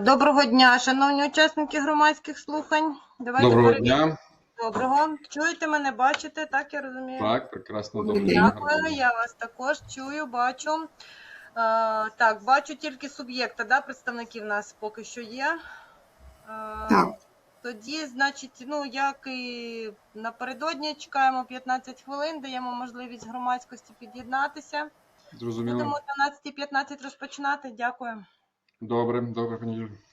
Доброго дня, шановні учасники громадських слухань. Давайте Доброго перейдемо. дня. Доброго. Чуєте мене, бачите, так я розумію? Так, прекрасно, дня. Дякую, я вас також чую, бачу. А, так, бачу тільки суб'єкта, да, представників нас поки що є. А, Так. Тоді, значить, ну як і напередодні чекаємо 15 хвилин, даємо можливість громадськості під'єднатися. Зрозуміло. Будемо о 12.15 розпочинати. Дякую. Добре, добре, пані Юлі.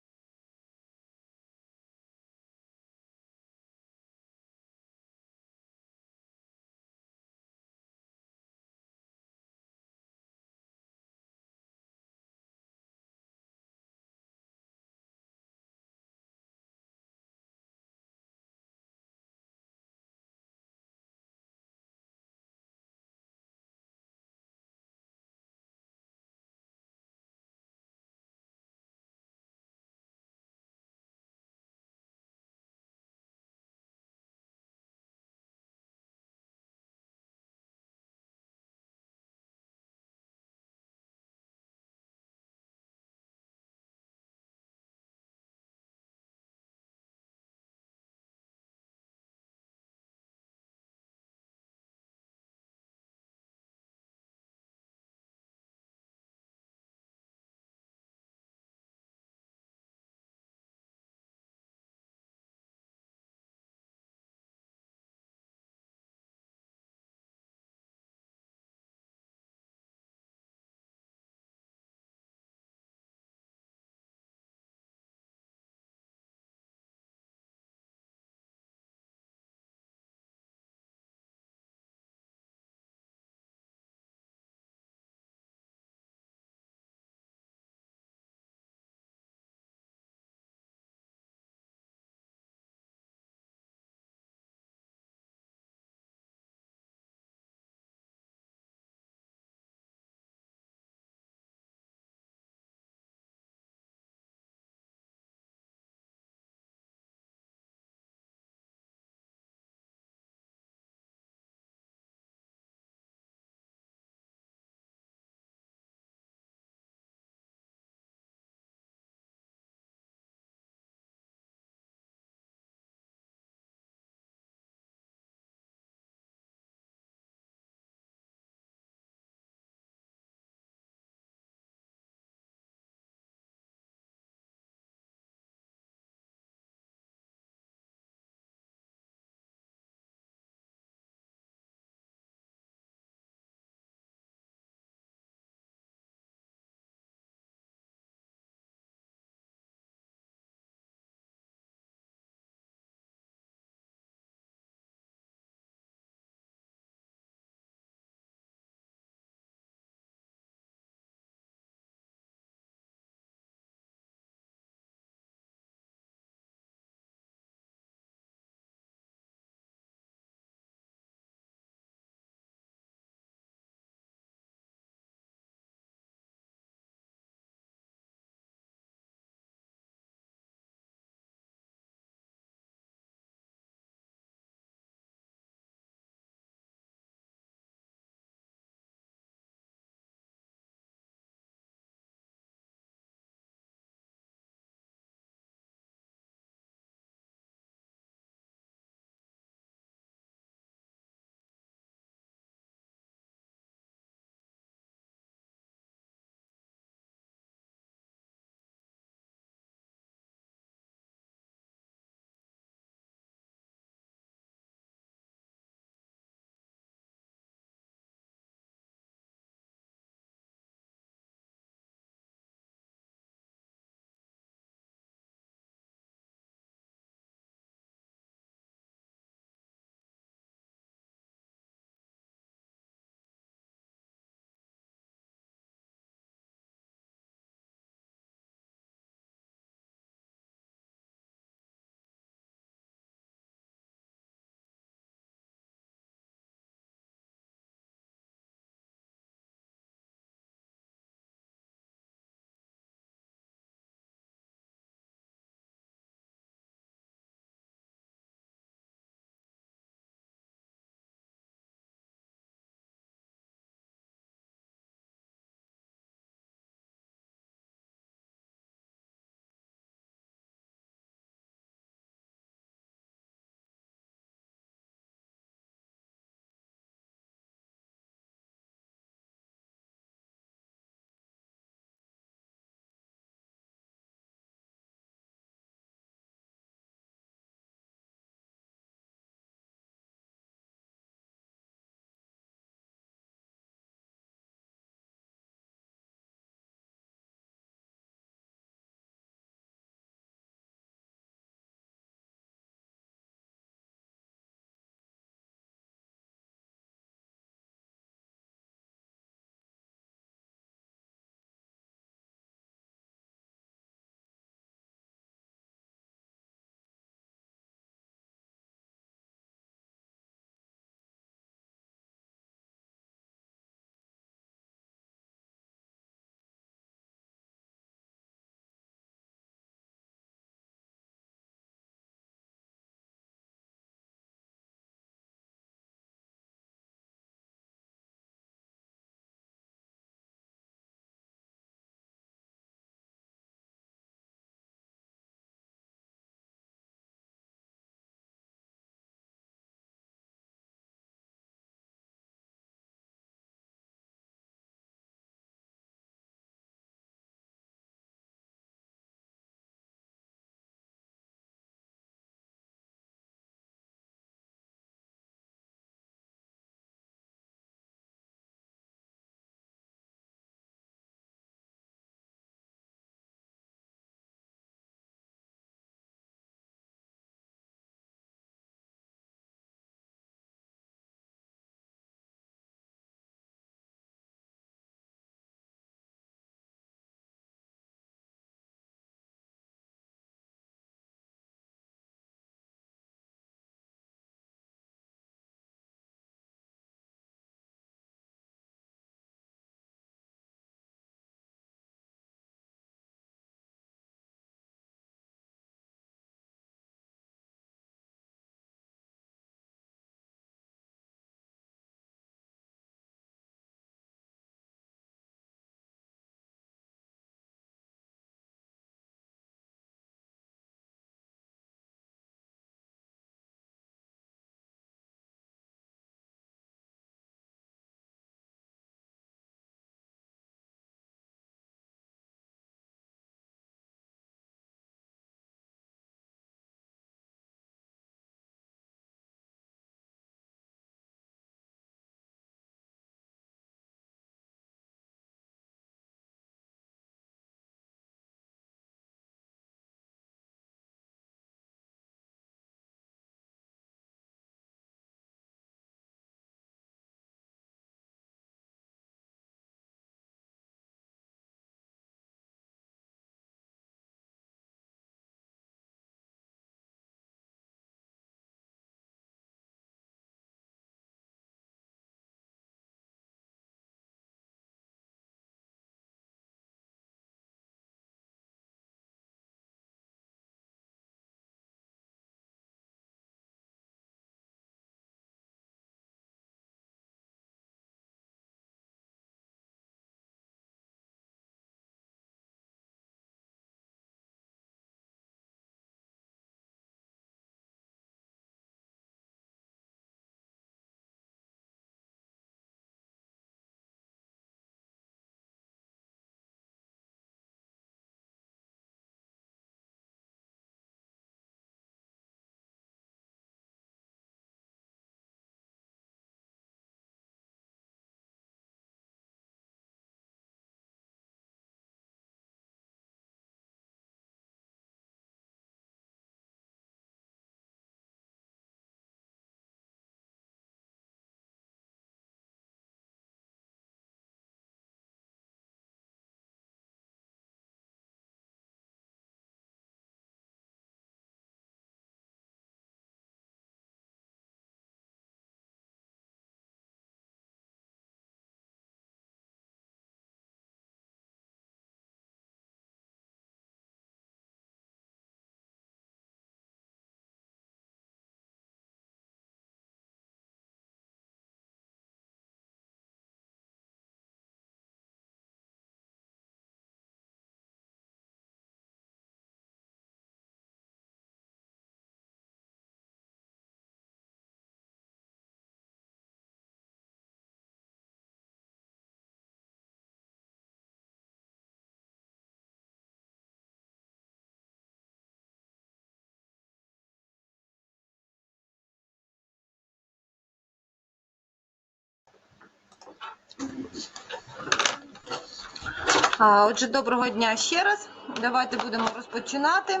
Отже, доброго дня ще раз. Давайте будемо розпочинати.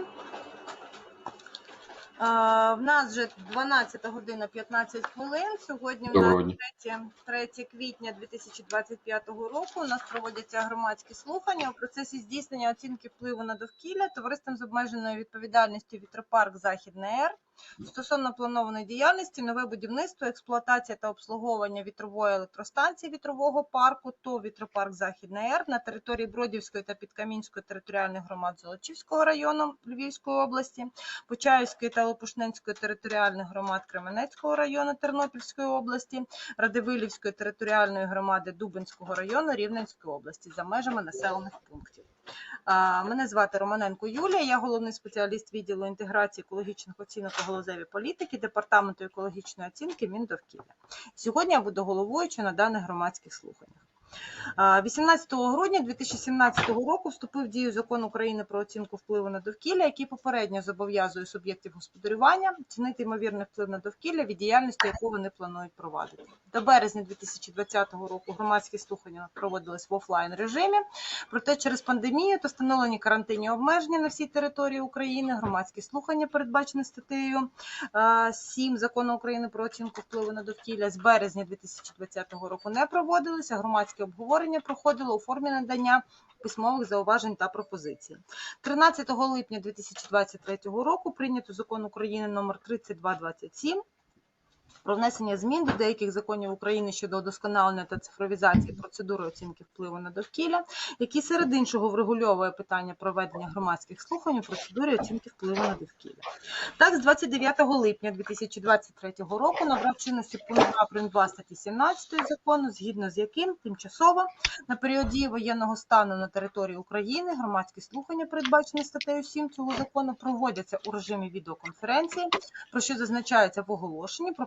В нас вже 12 година 15 хвилин. Сьогодні в нас 3, 3 квітня 2025 року. У нас проводяться громадські слухання у процесі здійснення оцінки впливу на довкілля товариством з обмеженою відповідальністю Вітропарк Західне Р стосовно планованої діяльності, нове будівництво, експлуатація та обслуговування вітрової електростанції вітрового парку ТОВ Вітропарк Західне Р на території Бродівської та Підкамінської територіальних громад Золочівського району Львівської області, Почаївської та Лопушненської територіальних громад Кременецького району Тернопільської області, Радивилівської територіальної громади Дубинського району Рівненської області за межами населених пунктів. Мене звати Романенко Юлія, я головний спеціаліст відділу інтеграції екологічних оцінок у галузевій політики Департаменту екологічної оцінки Міндовкілля. Сьогодні я буду головуючою на даних громадських слуханнях. А, 18 грудня 2017 року вступив в дію закон України про оцінку впливу на довкілля, який попередньо зобов'язує суб'єктів господарювання цінити ймовірний вплив на довкілля від діяльності, яку вони планують провадити. До березня 2020 року громадські слухання проводились в офлайн режимі. Проте через пандемію та встановлені карантинні обмеження на всій території України громадські слухання, передбачені статтею е, 7 закону України про оцінку впливу на довкілля з березня 2020 року не проводилися. Громадське обговорення проходило у формі надання письмових зауважень та пропозицій. 13 липня 2023 року прийнято закон України номер 3227 про внесення змін до деяких законів України щодо удосконалення та цифровізації процедури оцінки впливу на довкілля, який серед іншого врегульовує питання проведення громадських слухань у процедурі оцінки впливу на довкілля. Так, з 29 липня 2023 року набрав чинності пункт 2 прим. 2 статті 17 закону, згідно з яким тимчасово на період дії воєнного стану на території України громадські слухання, передбачені статтею 7 цього закону, проводяться у режимі відеоконференції, про що зазначається в оголошенні про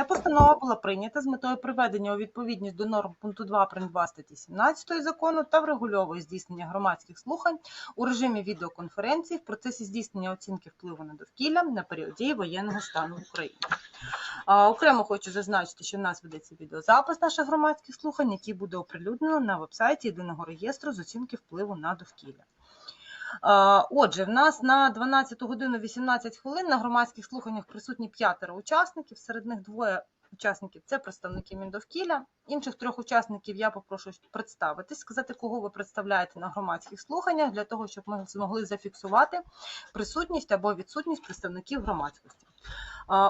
Ця постанова була прийнята з метою приведення у відповідність до норм пункту 2 прим. 2 статті 17 закону та врегульовує здійснення громадських слухань у режимі відеоконференції в процесі здійснення оцінки впливу на довкілля на період дії воєнного стану. А, Окремо хочу зазначити, що в нас ведеться відеозапис наших громадських слухань, який буде оприлюднено на вебсайті єдиного реєстру з оцінки впливу на довкілля. Отже, в нас на 12 годину 18 хвилин на громадських слуханнях присутні п'ятеро учасників, серед них двоє учасників це представники Міндовкілля. Інших трьох учасників я попрошу представитись, сказати, кого ви представляєте на громадських слуханнях, для того, щоб ми змогли зафіксувати присутність або відсутність представників громадськості.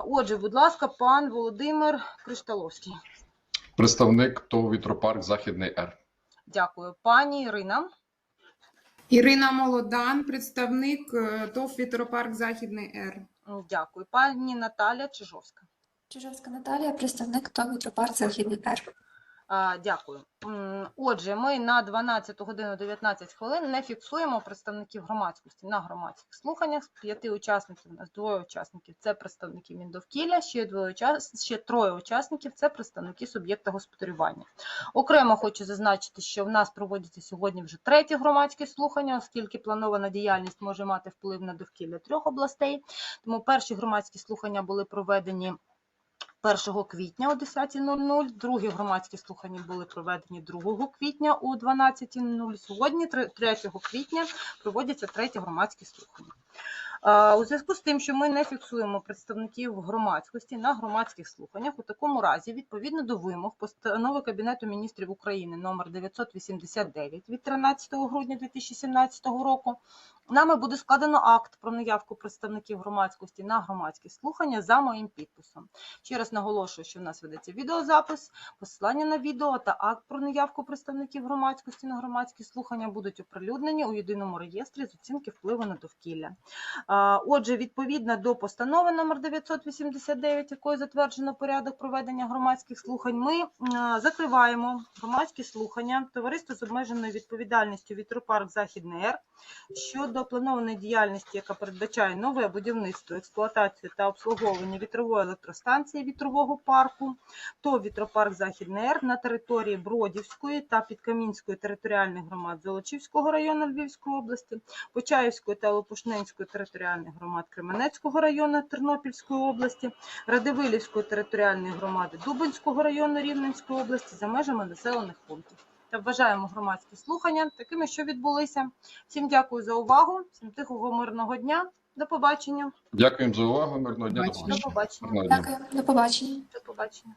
Отже, будь ласка, пан Володимир Кришталовський. Представник ТОВ Вітропарк Західний Р. Дякую. Пані Ірина. Ірина Молодан, представник е, ТОВ Вітропарк Західний Р. Дякую. Пані Наталя Чижовська. Чижовська Наталія, представник ТОВ «Вітропарк Західний Р». Дякую. Отже, ми на 12 годину 19 хвилин не фіксуємо представників громадськості на громадських слуханнях. З п'яти учасників у нас двоє учасників це представники Міндовкілля, ще двоє ще троє учасників це представники суб'єкта господарювання. Окремо хочу зазначити, що в нас проводяться сьогодні вже треті громадські слухання, оскільки планована діяльність може мати вплив на довкілля трьох областей. Тому перші громадські слухання були проведені 1 квітня о 10.00, другі громадські слухання були проведені 2 квітня о 12.00. Сьогодні, 3 квітня, проводяться треті громадські слухання. У зв'язку з тим, що ми не фіксуємо представників громадськості на громадських слуханнях, у такому разі, відповідно до вимог постанови Кабінету міністрів України номер 989 від 13 грудня 2017 року, нами буде складено акт про наявку представників громадськості на громадські слухання за моїм підписом. Ще раз наголошую, що в нас ведеться відеозапис, посилання на відео та акт про наявку представників громадськості на громадські слухання будуть оприлюднені у єдиному реєстрі з оцінки впливу на довкілля. Отже, відповідно до постанови номер 989, якою затверджено порядок проведення громадських слухань, ми закриваємо громадські слухання товариства з обмеженою відповідальністю Вітропарк Західний Р щодо планованої діяльності, яка передбачає нове будівництво, експлуатацію та обслуговування вітрової електростанції вітрового парку, ТОВ Вітропарк Західний Р на території Бродівської та Підкамінської територіальних громад Золочівського району Львівської області, Почаївської та Лопушненської територіальних громад Кременецького району Тернопільської області, Радивилівської територіальної громади Дубинського району Рівненської області за межами населених пунктів. Та вважаємо громадські слухання такими, що відбулися. Всім дякую за увагу, всім тихого мирного дня. До побачення. Дякуємо за увагу. Мирного дня. До Бачення. До побачення. побачення. Дякую, до побачення. До побачення.